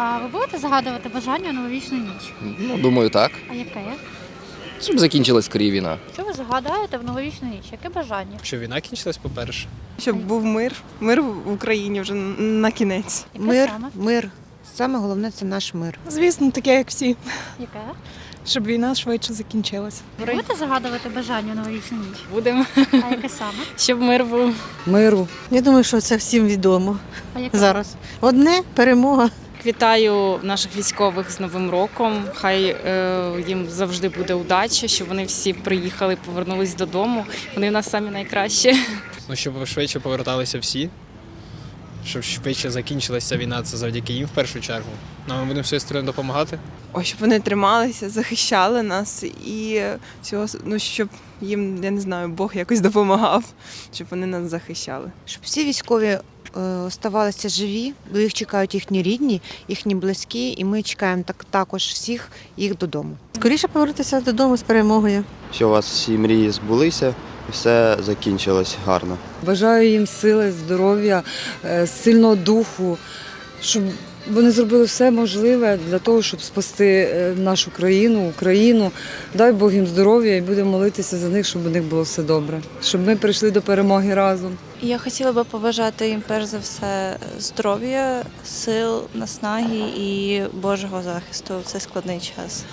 А ви будете загадувати бажання у новорічну ніч? Ну, думаю, так. А яке? Щоб закінчилась скоріше війна. Що ви загадаєте в новорічну ніч? Яке бажання? Щоб війна кінчилась, по-перше. Щоб був мир, мир в Україні вже на кінець. Яке Мир, саме? мир. Саме головне це наш мир. Звісно, таке, як всі, Яке? щоб війна швидше закінчилась. Ви будете загадувати бажання у новорічну ніч? Будемо, А яке саме? щоб мир був. Миру. Я думаю, що це всім відомо А яке? зараз. Одне перемога. Вітаю наших військових з Новим роком. Хай е, їм завжди буде удача, щоб вони всі приїхали, повернулись додому. Вони в нас самі найкращі. Ну, щоб швидше поверталися всі. Щоб швидше закінчилася війна, це завдяки їм в першу чергу. Ну, а ми будемо своєю сторони допомагати. Ось щоб вони трималися, захищали нас і всього, ну щоб їм, я не знаю, Бог якось допомагав, щоб вони нас захищали. Щоб всі військові е, оставалися живі, бо їх чекають їхні рідні, їхні близькі, і ми чекаємо так також всіх їх додому. Скоріше повернутися додому з перемогою. що у вас всі мрії збулися все закінчилось гарно. Бажаю їм сили, здоров'я, е, сильного духу, щоб вони зробили все можливе для того, щоб спасти е, нашу країну, Україну. Дай Бог їм здоров'я і будемо молитися за них, щоб у них було все добре. Щоб ми прийшли до перемоги разом. Я хотіла би побажати їм перш за все здоров'я, сил, наснаги і Божого захисту в цей складний час.